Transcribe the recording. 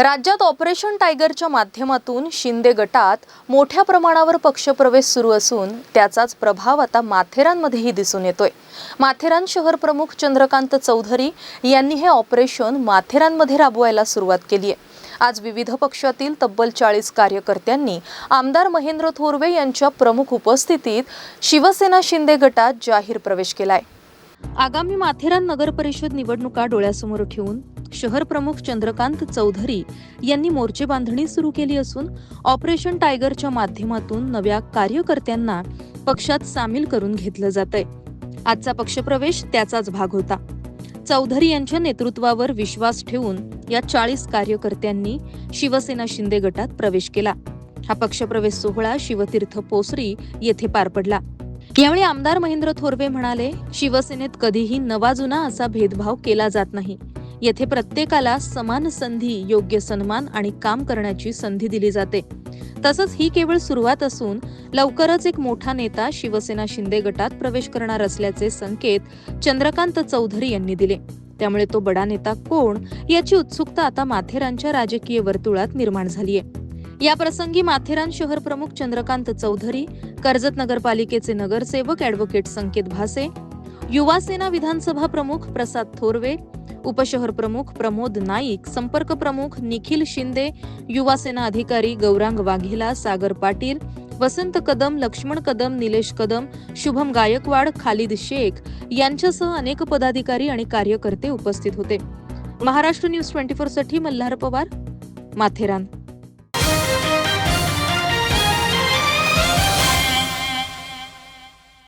राज्यात ऑपरेशन टायगरच्या माध्यमातून शिंदे गटात मोठ्या प्रमाणावर पक्षप्रवेश सुरू असून त्याचाच प्रभाव आता माथेरानमध्येही दिसून येतोय. माथेरान शहर प्रमुख चंद्रकांत चौधरी यांनी हे ऑपरेशन माथेरानमध्ये राबवायला सुरुवात केली आहे. आज विविध पक्षातील तब्बल चाळीस कार्यकर्त्यांनी आमदार महेंद्र थोरवे यांच्या प्रमुख उपस्थितीत शिवसेना शिंदे गटात जाहीर प्रवेश केलाय. आगामी माथेरान नगर परिषद निवडणुका डोळ्यासमोर ठेवून शहर प्रमुख चंद्रकांत चौधरी यांनी मोर्चे बांधणी सुरू केली असून ऑपरेशन टायगरच्या माध्यमातून नव्या कार्यकर्त्यांना पक्षात सामील करून घेतलं जात आहे आजचा पक्षप्रवेश त्याचाच भाग होता. चौधरी यांच्या नेतृत्वावर विश्वास ठेवून या चाळीस कार्यकर्त्यांनी शिवसेना शिंदे गटात प्रवेश केला. हा पक्षप्रवेश सोहळा शिवतीर्थ पोसरी येथे पार पडला. यावेळी आमदार महेंद्र थोरवे म्हणाले शिवसेनेत कधीही नवा जुना असा भेदभाव केला जात नाही. येथे प्रत्येकाला समान संधी योग्य सन्मान आणि काम करण्याची संधी दिली जाते. तसंच ही केवळ सुरुवात असून लवकरच एक मोठा नेता शिवसेना शिंदे गटात प्रवेश करणार असल्याचे संकेत चंद्रकांत चौधरी यांनी दिले. त्यामुळे तो बडा नेता कोण याची उत्सुकता आता माथेरानच्या राजकीय वर्तुळात निर्माण झाली आहे या प्रसंगी माथेरान शहर प्रमुख चंद्रकांत चौधरी कर्जत नगरपालिकेचे नगरसेवक ॲडव्होकेट संकेत भासे युवासेना विधानसभा प्रमुख प्रसाद थोरवे उपशहर प्रमुख प्रमोद नाईक संपर्क प्रमुख निखिल शिंदे युवासेना अधिकारी गौरांग वाघेला सागर पाटील वसंत कदम लक्ष्मण कदम निलेश कदम शुभम गायकवाड खालिद शेख यांच्यासह अनेक पदाधिकारी आणि कार्यकर्ते उपस्थित होते. महाराष्ट्र न्यूज ट्वेंटी फोरसाठी मल्हार पवार माथेरान.